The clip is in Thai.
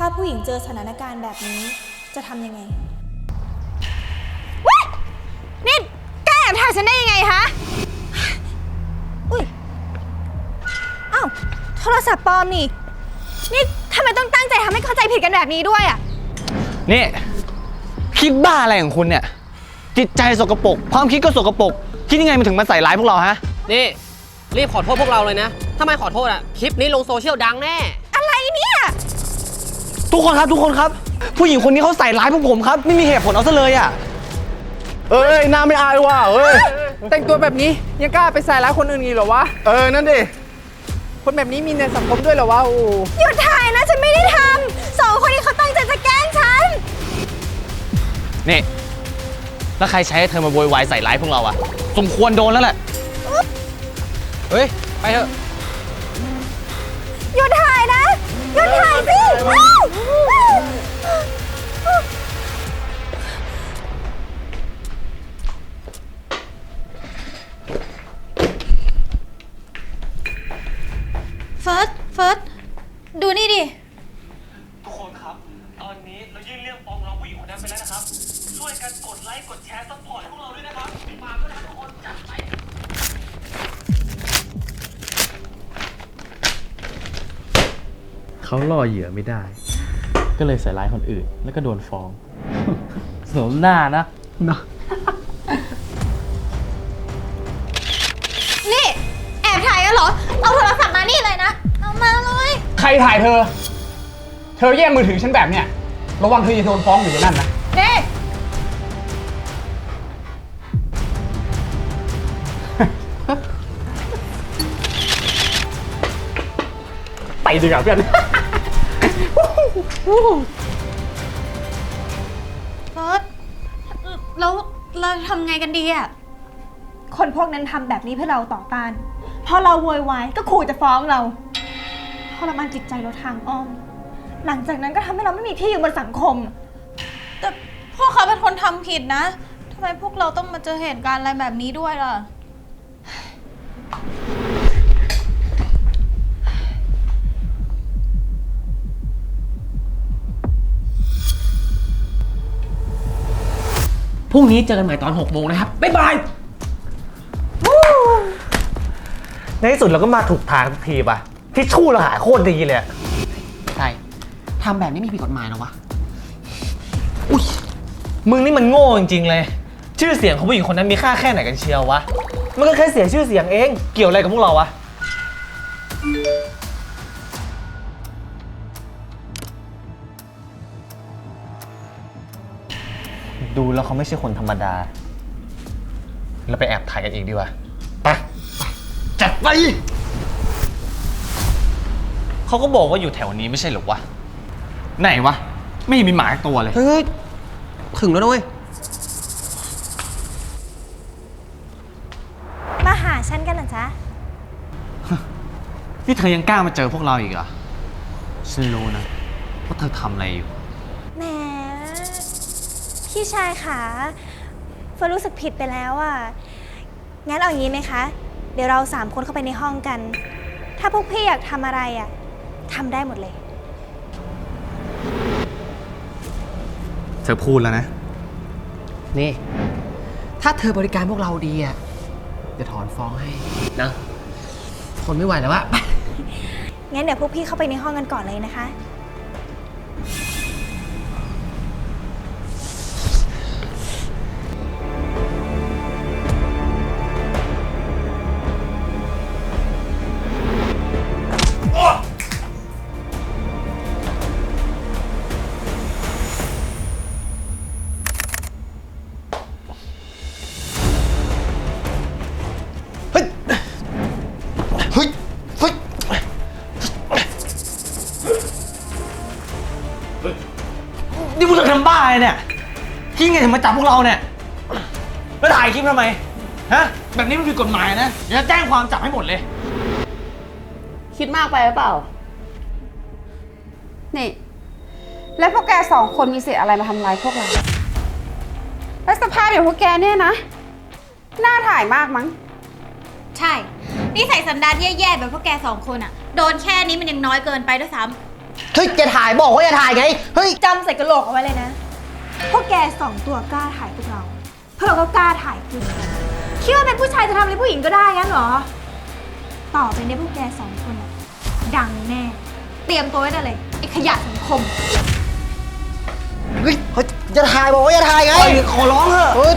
ถ้าผู้หญิงเจอสถานการณ์แบบนี้จะทำยังไงนี่แกแอบถ่ายฉันได้ยังไงคะอุ้ย อ้าว โทรศัพท์ปลอมนี่ นี่ทำไมต้องตั้งใจทำให้เข้าใจผิดกันแบบนี้ด้วยอะ นี่ คิดบ้าอะไรของคุณเนี่ย จิตใจสกปรกความคิดก็สกปรกคิดยังไงมันถึงมาใส่ร้ายพวกเราฮะ นี่ รีบขอโทษพวกเราเลยนะ ถ้าไม่ขอโทษอะ คลิปนี้ลงโซเชียลดังแน่อะไรเนี่ย ทุกคนครับทุกคนครับ ผู้หญิงคนนี้เขาใส่ร้ายพวกผมครับ ไม่มีเหตุผลเอาซะเลยอะ เอ้ยหน้าไม่อายว่ะเอ้ย แต่งตัวแบบนี้ยังกล้าไปใส่ร้ายคนอื่นอีกเหรอวะ เออ นั่นดิ คนแบบนี้มีในสังคมด้วยเหรอวะโอ้โหหยุดถ่ายนะฉันไม่ได้ทำสองคนนี้เขาตั้งใจจะแกล้งฉัน นี่แล้วใครใช้ให้เธอมาโวยวายใส่ร้ายพวกเราอะ สมควรโดนแล้วแหละ เฮ้ย ไปเถอะ หยุดถ่ายนะ หยุดถ่ายสิอ้าเฟิร์สเฟิร์สดูนี่ดิ ทุกคนครับ ตอนนี้เรายื่นเรื่องฟ้องร้องผู้หญิงคนนั้นไปแล้วนะครับ ช่วยกันกดไลค์ กดแชร์ซัพพอร์ตพวกเราด้วยนะครับฝากด้วยนะคนจั เขาล่อเหยื่อไม่ได้ ก็เลยใส่ร้ายคนอื่น แล้วก็โดนฟ้อง สมหน้านะ เนาะนี่ แอบถ่ายกันเหรอ เอาโทรศัพท์มานี่เลยนะ เอามาเลย ใครถ่ายเธอ เธอแย่งมือถือฉันแบบเนี้ย ระวังเธอจะโดนฟ้องอยู่ในนั่นนะ นี่ ไปดีกว่าเพื่อน เฟิร์สแล้วเราทำไงกันดีอะคนพวกนั้นทำแบบนี้เพื่อเราต่อต้าน พอเราโวยวายก็ขู่จะฟ้องเราทรมานจิตใจเราทางอ้อม หลังจากนั้นก็ทำให้เราไม่มีที่อยู่บนสังคม แต่พวกเขาเป็นคนทำผิดนะทำไมพวกเราต้องมาเจอเหตุการณ์อะไรแบบนี้ด้วยล่ะ พรุ่งนี้เจอกันใหม่ตอน6โมงนะครับ บ๊ายบาย ในที่สุดเราก็มาถูกทางทุกทีป่ะที่ชู่เราหายโคตรดีเลยอะใช่ทำแบบนี้ไม่ผิดกฎหมายหรอวะมึงนี่มันโง่จริงๆเลย ชื่อเสียงของผู้หญิงคนนั้นมีค่าแค่ไหนกันเชียววะ มันก็แค่เสียชื่อเสียงเอง เกี่ยวอะไรกับพวกเราวะ ดูแล้วเขาไม่ใช่คนธรรมดา เราไปแอบถ่ายกันอีกดีกว่าไปจัดไปเขาก็บอกว่าอยู่แถวนี้ไม่ใช่เหรอวะ ไหนวะ ไม่เห็นมีหมาสักตัวเลย เฮ้ย ถึงแล้วด้วยมาหาฉันกันเหรอจ๊ะ นี่เธอยังกล้ามาเจอพวกเราอีกเหรอฉันรู้นะว่าเธอทำอะไรอยู่แหม พี่ชายค่ะเฟิร์นรู้สึกผิดไปแล้วอะ งั้นเอาอย่างนี้ไหมคะ เดี๋ยวเราสามคนเข้าไปในห้องกัน ถ้าพวกพี่อยากทำอะไรอะทำได้หมดเลย เธอพูดแล้วนะ นี่ ถ้าเธอบริการพวกเราดีอะจะถอนฟ้องให้นะทนไม่ไหวแล้วอะ งั้นเดี๋ยวพวกพี่เข้าไปในห้องกันก่อนเลยนะคะ บ้าอะไรเนี่ยคิดไงถึงมาจับพวกเราเนี่ยแล้วถ่ายคลิปทำไมฮะแบบนี้มันผิดกฎหมายนะเดี๋ยวจะแจ้งความจับให้หมดเลย คิดมากไปหรือเปล่า นี่ แล้วพวกแกสองคนมีสิทธิ์อะไรมาทำร้ายพวกเรา แล้วสภาพอย่างพวกแกเนี่ยนะน่าถ่ายมากมั้ง ใช่ นี่ใส่สันดานแย่ๆแบบพวกแกสองคนอะโดนแค่นี้มันยังน้อยเกินไปด้วยซ้ เฮ้ยจะถ่ายบอกว่าจะถ่ายไง เฮ้ย จำใส่กระโหลกเอาไว้เลยนะ พวกแกสองตัวกล้าถ่ายพวกเราพวกเราก็กล้าถ่ายคุณคิดว่าเป็นผู้ชายจะทำอะไรผู้หญิงก็ได้งั้นเหรอ ต่อไปเนี้พวกแกสองคนอะดังแน่ เตรียมตัวไว้ได้เลยไอ้ขยะสังคม เฮ้ยเฮ้ยจะถ่ายบอกว่าจะถ่ายไง ขอร้องเถอะเฮ้ย